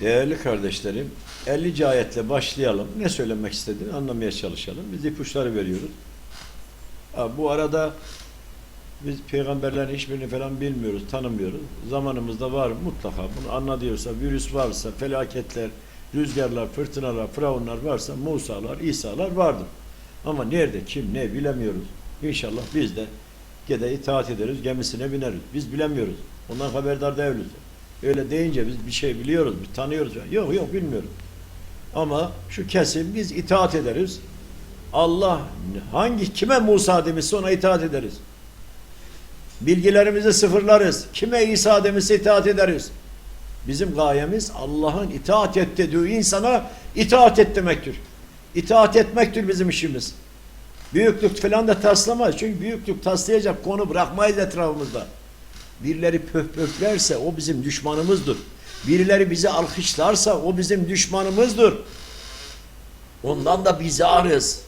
Değerli kardeşlerim, 50. ayetle başlayalım. Ne söylemek istediğini anlamaya çalışalım. Biz ipuçları veriyoruz. Bu arada biz peygamberlerin hiçbirini falan bilmiyoruz, tanımıyoruz. Zamanımızda var mutlaka. Bunu anlatıyorsa, virüs varsa, felaketler, rüzgarlar, fırtınalar, firavunlar varsa Musa'lar, İsa'lar vardır. Ama nerede, kim, ne bilemiyoruz. İnşallah biz de gede itaat ederiz, gemisine bineriz. Biz bilemiyoruz. Ondan haberdar değiliz. Öyle deyince biz bir şey biliyoruz, bir tanıyoruz. Yok yok bilmiyoruz. Ama şu kesin biz itaat ederiz. Allah hangi kime Musa demişse ona itaat ederiz. Bilgilerimizi sıfırlarız. Kime İsa demişse itaat ederiz. Bizim gayemiz Allah'ın itaat et dediği insana itaat et demektir. İtaat etmektir bizim işimiz. Büyüklük falan da taslamayız. Çünkü büyüklük taslayacak konu bırakmayız etrafımızda. Birileri pöf pöflerse o bizim düşmanımızdır. Birileri bizi alkışlarsa o bizim düşmanımızdır. Ondan da biz arız.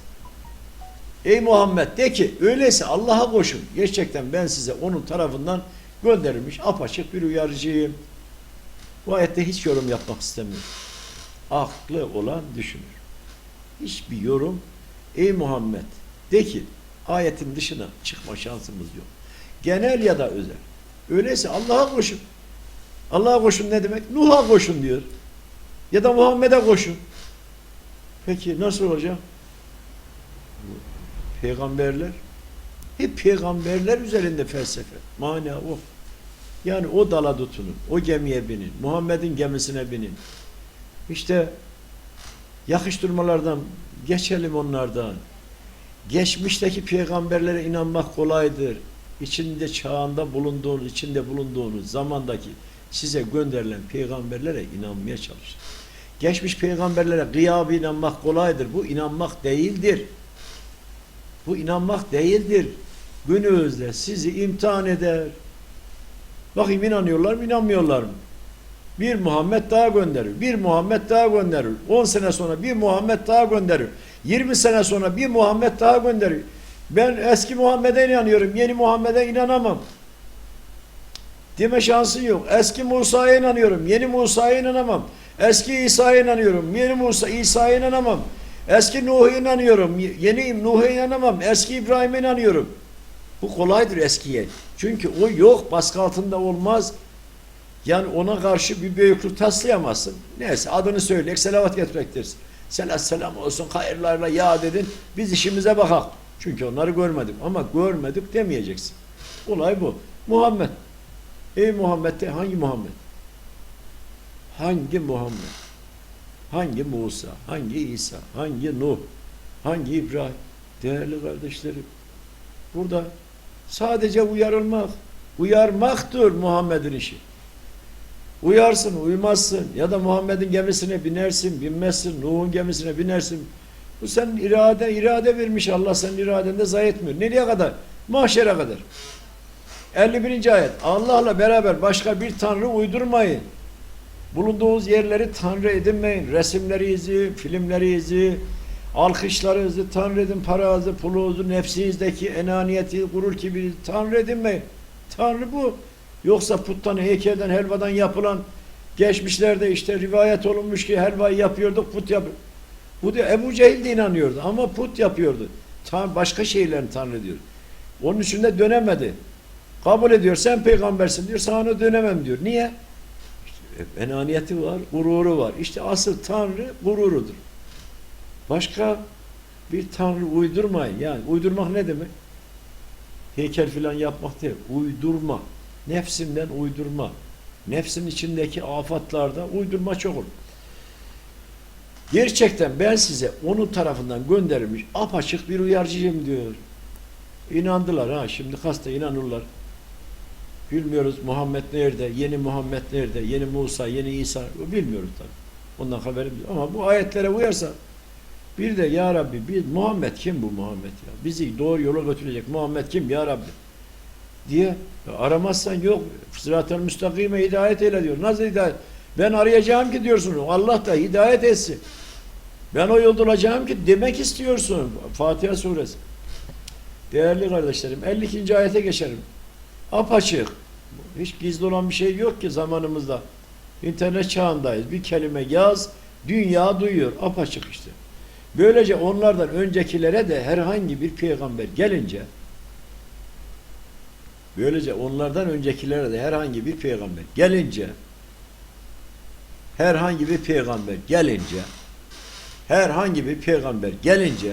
Ey Muhammed de ki öyleyse Allah'a koşun. Gerçekten ben size onun tarafından gönderilmiş apaçık bir uyarıcıyım. Bu ayette hiç yorum yapmak istemiyorum. Aklı olan düşünür. Hiçbir yorum ey Muhammed de ki ayetin dışına çıkma şansımız yok. Genel ya da özel. Öyleyse Allah'a koşun. Allah'a koşun ne demek? Nuh'a koşun diyor. Ya da Muhammed'e koşun. Peki nasıl olacak? Peygamberler hep peygamberler üzerinde felsefe. Mana o. Yani o dala tutunun, o gemiye binin, Muhammed'in gemisine binin. İşte yakıştırmalardan geçelim onlardan. Geçmişteki peygamberlere inanmak kolaydır. İçinde çağında bulunduğunuz, içinde bulunduğunuz zamandaki size gönderilen peygamberlere inanmaya çalışın. Geçmiş peygamberlere gıyabı inanmak kolaydır. Bu inanmak değildir. Bu inanmak değildir. Günümüzde sizi imtihan eder. Bakayım inanıyorlar mı, inanmıyorlar mı? Bir Muhammed daha gönderir. Bir Muhammed daha gönderir. 10 sene sonra bir Muhammed daha gönderir. 20 sene sonra bir Muhammed daha gönderir. Ben eski Muhammed'e inanıyorum. Yeni Muhammed'e inanamam. Deme şansın yok. Eski Musa'ya inanıyorum. Yeni Musa'ya inanamam. Eski İsa'ya inanıyorum. Yeni Musa İsa'ya inanamam. Eski Nuh'a inanıyorum. Yeni Nuh'a inanamam. Eski İbrahim'e inanıyorum. Bu kolaydır eskiye. Çünkü o yok. Baskı altında olmaz. Yani ona karşı bir büyüklük taslayamazsın. Neyse adını söyleyerek selavat getirmektir. Selat selam olsun hayırlarla ya dedin. Biz işimize bakak. Çünkü onları görmedik. Ama görmedik demeyeceksin. Olay bu. Muhammed. Ey Muhammed de hangi Muhammed? Hangi Muhammed? Hangi Musa? Hangi İsa? Hangi Nuh? Hangi İbrahim? Değerli kardeşlerim. Burada sadece uyarılmak. Uyarmaktır Muhammed'in işi. Uyarsın, uymazsın ya da Muhammed'in gemisine binersin, binmezsin, Nuh'un gemisine binersin. Bu senin irade, irade vermiş Allah senin iradende zayi etmiyor. Nereye kadar? Mahşere kadar. 51. ayet. Allah'la beraber başka bir tanrı uydurmayın. Bulunduğunuz yerleri tanrı edinmeyin. Resimlerinizi, filmlerinizi, alkışlarınızı tanrı edin, paranızı, pulunuzu, nefsinizdeki enaniyeti, gurur kibiri tanrı edinmeyin. Tanrı bu. Yoksa puttan, heykelden, helvadan yapılan geçmişlerde işte rivayet olunmuş ki helvayı yapıyorduk, put yapıyor. Bu diyor Ebu Cehil de inanıyordu ama put yapıyordu. Tan başka şeylerini tanrı diyor. Onun için de dönemedi. Kabul ediyor sen peygambersin diyor sana dönemem diyor. Niye? İşte enaniyeti var, gururu var. İşte asıl tanrı gururudur. Başka bir tanrı uydurmayın. Yani uydurmak ne demek? Heykel filan yapmak değil. Uydurma. Nefsinden uydurma. Nefsin içindeki afatlarda uydurma çok olur. Gerçekten ben size onun tarafından gönderilmiş apaçık bir uyarıcıyım diyor. İnandılar ha şimdi hasta inanırlar. Bilmiyoruz Muhammed nerede, yeni Muhammed nerede, yeni Musa, yeni İsa bilmiyoruz tabi. Ondan haberimiz. Ama bu ayetlere uyarsa bir de Ya Rabbi biz, Muhammed kim bu Muhammed ya? Bizi doğru yola götürecek Muhammed kim Ya Rabbi? diye aramazsan yok. Sırat-ı müstakime hidayet eyle diyor. Nasıl hidayet? Ben arayacağım ki diyorsun. Allah da hidayet etsin. Ben o yolda olacağım ki demek istiyorsun. Fatiha suresi. Değerli kardeşlerim 52. ayete geçelim. Apaçık. Hiç gizli olan bir şey yok ki zamanımızda. İnternet çağındayız. Bir kelime yaz, dünya duyuyor. Apaçık işte. Böylece onlardan öncekilere de herhangi bir peygamber gelince böylece onlardan öncekilere de herhangi bir peygamber gelince herhangi bir peygamber gelince herhangi bir peygamber gelince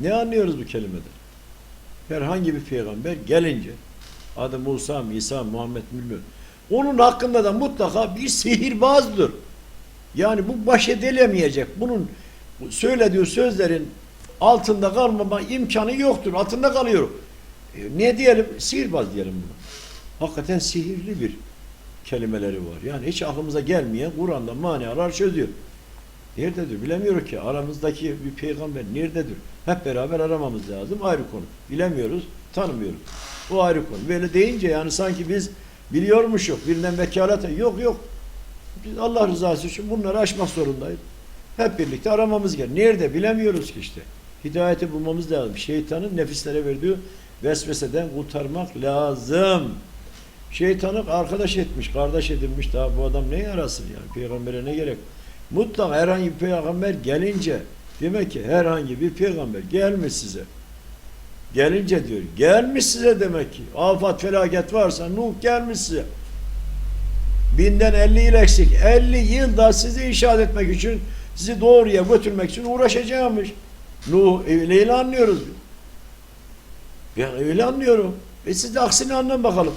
ne anlıyoruz bu kelimeden? Herhangi bir peygamber gelince adı Musa, İsa, Muhammed bilmiyorum. Onun hakkında da mutlaka bir sihirbazdır. Yani bu baş edilemeyecek. Bunun söylediği sözlerin altında kalmama imkanı yoktur. Altında kalıyor. E, ne diyelim? Sihirbaz diyelim buna. Hakikaten sihirli bir kelimeleri var. Yani hiç aklımıza gelmeyen Kur'an'da manalar çözüyor. Nerededir? Bilemiyoruz ki. Aramızdaki bir peygamber nerededir? Hep beraber aramamız lazım. Ayrı konu. Bilemiyoruz, tanımıyoruz. O ayrı konu. Böyle deyince yani sanki biz biliyormuşuz. Birinden vekalet yok yok. Biz Allah rızası için bunları aşmak zorundayız. Hep birlikte aramamız gerekiyor. Nerede? Bilemiyoruz ki işte. Hidayeti bulmamız lazım. Şeytanın nefislere verdiği vesveseden kurtarmak lazım. Şeytanı arkadaş etmiş, kardeş edinmiş. Daha bu adam ne yarasın yani? Peygambere ne gerek? Mutlaka herhangi bir peygamber gelince demek ki herhangi bir peygamber gelmiş size. Gelince diyor. Gelmiş size demek ki. Afat felaket varsa Nuh gelmiş size. Binden 50 yıl eksik. 50 yılda sizi inşaat etmek için sizi doğruya götürmek için uğraşacağımış. Nuh öyle anlıyoruz. Ben öyle anlıyorum. E siz de aksini anlayın bakalım.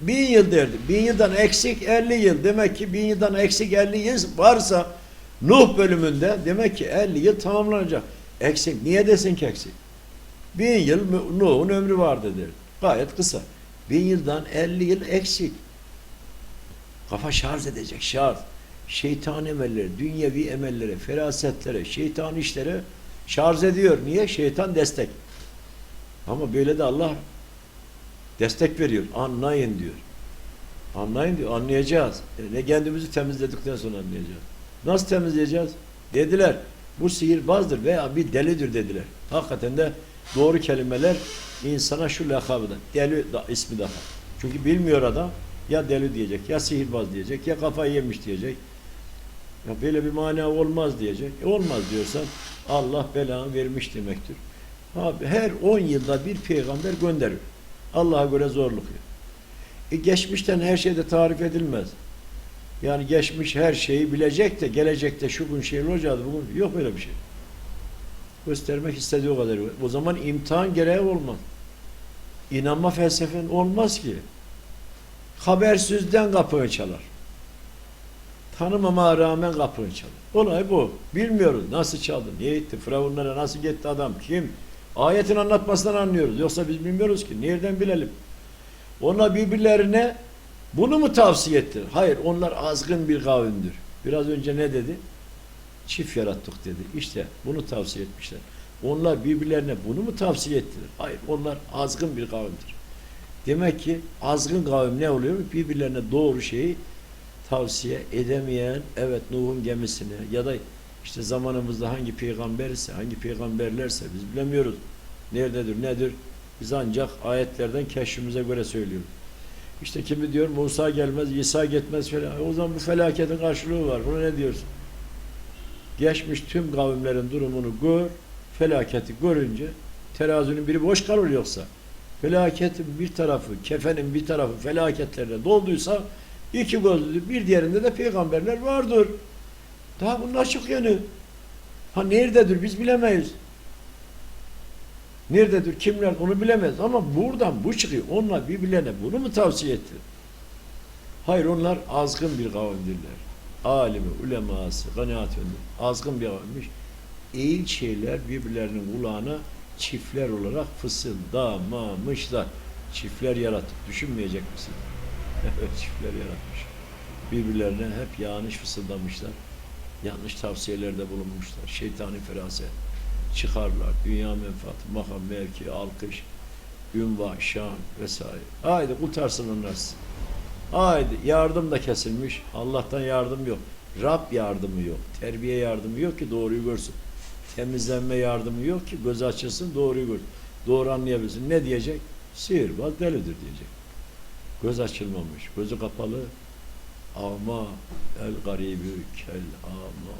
Bin yıl derdi. Bin yıldan eksik 50 yıl. Demek ki bin yıldan eksik 50 yıl varsa Nuh bölümünde demek ki 50 yıl tamamlanacak. Eksik. Niye desin ki eksik? Bin yıl Nuh'un ömrü vardı der. Gayet kısa. Bin yıldan 50 yıl eksik. Kafa şarj edecek şarj. Şeytan emelleri, dünyevi emellere, ferasetlere, şeytan işlere şarj ediyor. Niye? Şeytan destek. Ama böyle de Allah destek veriyor. Anlayın diyor. Anlayın diyor. Anlayacağız. E, ne kendimizi temizledikten sonra anlayacağız. Nasıl temizleyeceğiz? Dediler. Bu sihirbazdır veya bir delidir dediler. Hakikaten de doğru kelimeler insana şu lakabı da. Deli da, ismi daha. Çünkü bilmiyor adam. Ya deli diyecek, ya sihirbaz diyecek, ya kafayı yemiş diyecek. Ya böyle bir mana olmaz diyecek. E olmaz diyorsan Allah belanı vermiş demektir. Abi her 10 yılda bir peygamber gönderir. Allah'a göre zorluk. E geçmişten her şey de tarif edilmez. Yani geçmiş her şeyi bilecek de gelecekte şu gün şey olacak bugün yok öyle bir şey. Göstermek istediği kadar. O zaman imtihan gereği olmaz. İnanma felsefen olmaz ki. Habersizden kapını çalar. Tanımama rağmen kapını çalar. Olay bu. Bilmiyoruz nasıl çaldı, niye gitti, firavunlara nasıl gitti adam, kim? Ayetin anlatmasından anlıyoruz. Yoksa biz bilmiyoruz ki. Nereden bilelim? Onlar birbirlerine bunu mu tavsiye ettiler? Hayır, onlar azgın bir kavimdir. Biraz önce ne dedi? Çift yarattık dedi. İşte bunu tavsiye etmişler. Onlar birbirlerine bunu mu tavsiye ettiler? Hayır, onlar azgın bir kavimdir. Demek ki azgın kavim ne oluyor? Birbirlerine doğru şeyi tavsiye edemeyen, evet Nuh'un gemisine ya da işte zamanımızda hangi peygamber ise, hangi peygamberlerse biz bilemiyoruz. Nerededir, nedir? Biz ancak ayetlerden keşfimize göre söylüyoruz. İşte kimi diyor Musa gelmez, İsa gitmez falan. O zaman bu felaketin karşılığı var. Buna ne diyorsun? Geçmiş tüm kavimlerin durumunu gör, felaketi görünce terazinin biri boş kalır yoksa. Felaketin bir tarafı, kefenin bir tarafı felaketlerle dolduysa iki gözlü bir diğerinde de peygamberler vardır. Daha bunun açık yönü. Ha nerededir biz bilemeyiz. Nerededir kimler onu bilemez ama buradan bu çıkıyor. Onlar birbirlerine bunu mu tavsiye etti? Hayır onlar azgın bir kavimdirler. Alimi, uleması, kanaat azgın bir kavimmiş. İyi şeyler birbirlerinin kulağına çiftler olarak fısıldamamışlar. Çiftler yarattık. Düşünmeyecek misin? Evet çiftler yaratmış. Birbirlerine hep yanlış fısıldamışlar. Yanlış tavsiyelerde bulunmuşlar. Şeytani feraset. Çıkarlar. Dünya menfaati, makam, mevki, alkış, ünvan, şan vesaire. Haydi kurtarsın onlar. Haydi yardım da kesilmiş. Allah'tan yardım yok. Rab yardımı yok. Terbiye yardımı yok ki doğruyu görsün. Temizlenme yardımı yok ki göz açılsın doğruyu görsün. Doğru anlayabilsin. Ne diyecek? Sihirbaz delidir diyecek. Göz açılmamış, gözü kapalı, ama el garibü kel ama